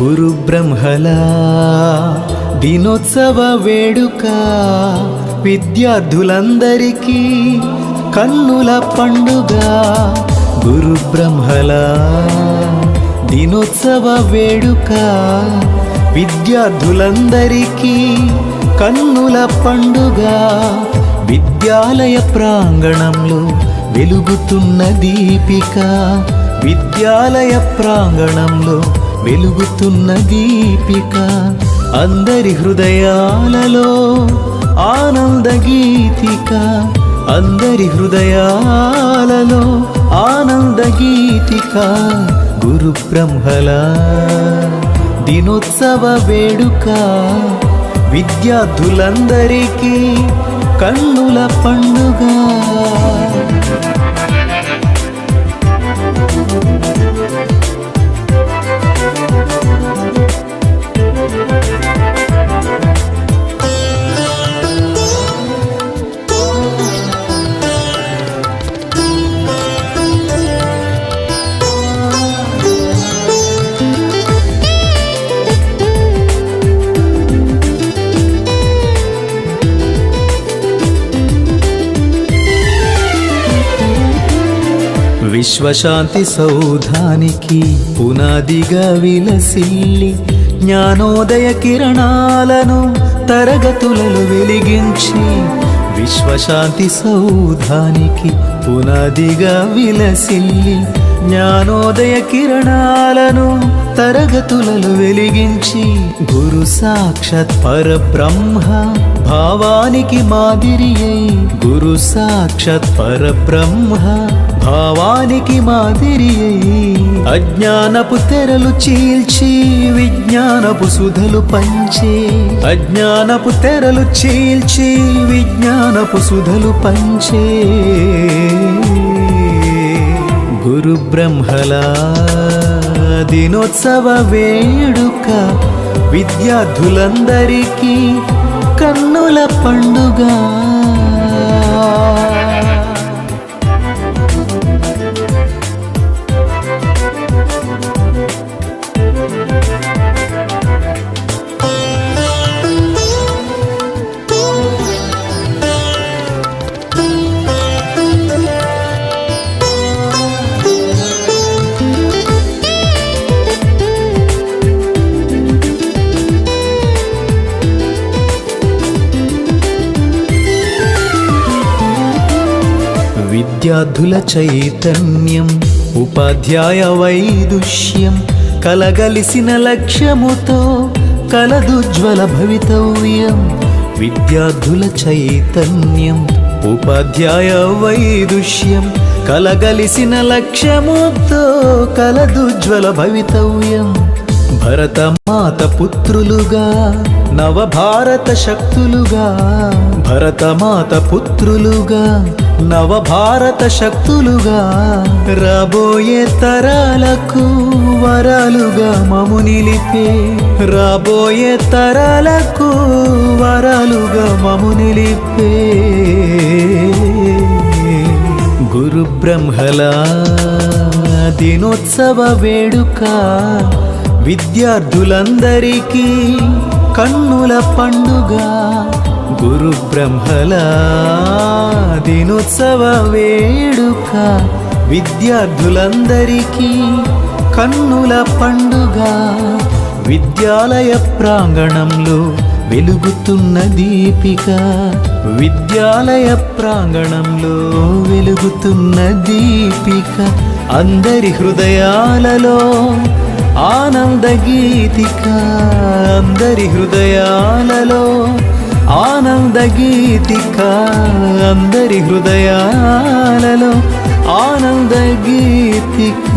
గురు బ్రహ్మల. దినోత్సవ వేడుక విద్యార్థులందరికీ కన్నుల పండుగ. గురు బ్రహ్మల. దినోత్సవ వేడుక విద్యార్థులందరికీ కన్నుల పండుగ. విద్యాలయ ప్రాంగణంలో వెలుగుతున్న దీపిక. విద్యాలయ ప్రాంగణంలో వెలుగుతున్న దీపిక అందరి హృదయాలలో ఆనంద గీతిక అందరి హృదయాలలో ఆనంద గీతిక గురు బ్రహ్మల దినోత్సవ వేడుక విద్యార్థులందరికీ కన్నుల పండుగ. విశ్వశాంతి సౌధానికి పునాదిగా విలసిల్లి జ్ఞానోదయ కిరణాలను తరగతులను వెలిగించి విశ్వశాంతి సౌధానికి పునాదిగా విలసిల్లి జ్ఞానోదయ కిరణాలను తరగతులలో వెలిగించి గురు సాక్షాత్ పరబ్రహ్మ భావానికి మాదిరి అయి గురు సాక్షాత్ పరబ్రహ్మ భావానికి మాదిరి అయి అజ్ఞానపు తెరలు చీల్చి విజ్ఞానపు సుధలు పంచే. అజ్ఞానపు తెరలు చీల్చి విజ్ఞానపు సుధలు పంచే. గురు బ్రహ్మల దినోత్సవ వేడుక విద్యార్థులందరికీ కన్నుల పండుగ. విద్యార్థుల చైతన్యం ఉపాధ్యాయ వైదుష్యం కలగలిసిన లక్ష్యముతో కలదుజ్వల భవితవ్యం విద్యార్థుల చైతన్యం ఉపాధ్యాయ వైదుష్యం కలగలిసిన లక్ష్యముతో కలదుజ్వల భవితవ్యం. భరతమాత పుత్రులుగా నవభారత శక్తులుగా భరతమాత పుత్రులుగా నవభారత శక్తులుగా రాబోయే తరాలకు వరాలుగా మము నిలిపే రాబోయే తరాలకు వరాలుగా మము నిలిపే. గురు బ్రహ్మల దినోత్సవ వేడుక విద్యార్థులందరికీ కన్నుల పండుగ గురు బ్రహ్మల దినోత్సవ వేడుక విద్యార్థులందరికీ కన్నుల పండుగ. విద్యాలయ ప్రాంగణంలో వెలుగుతున్న దీపిక. విద్యాలయ ప్రాంగణంలో వెలుగుతున్న దీపిక. అందరి హృదయాలలో ఆనంద గీతిక. అందరి హృదయాలలో ఆనంద గీతిక అందరి హృదయాలలో ఆనంద గీతిక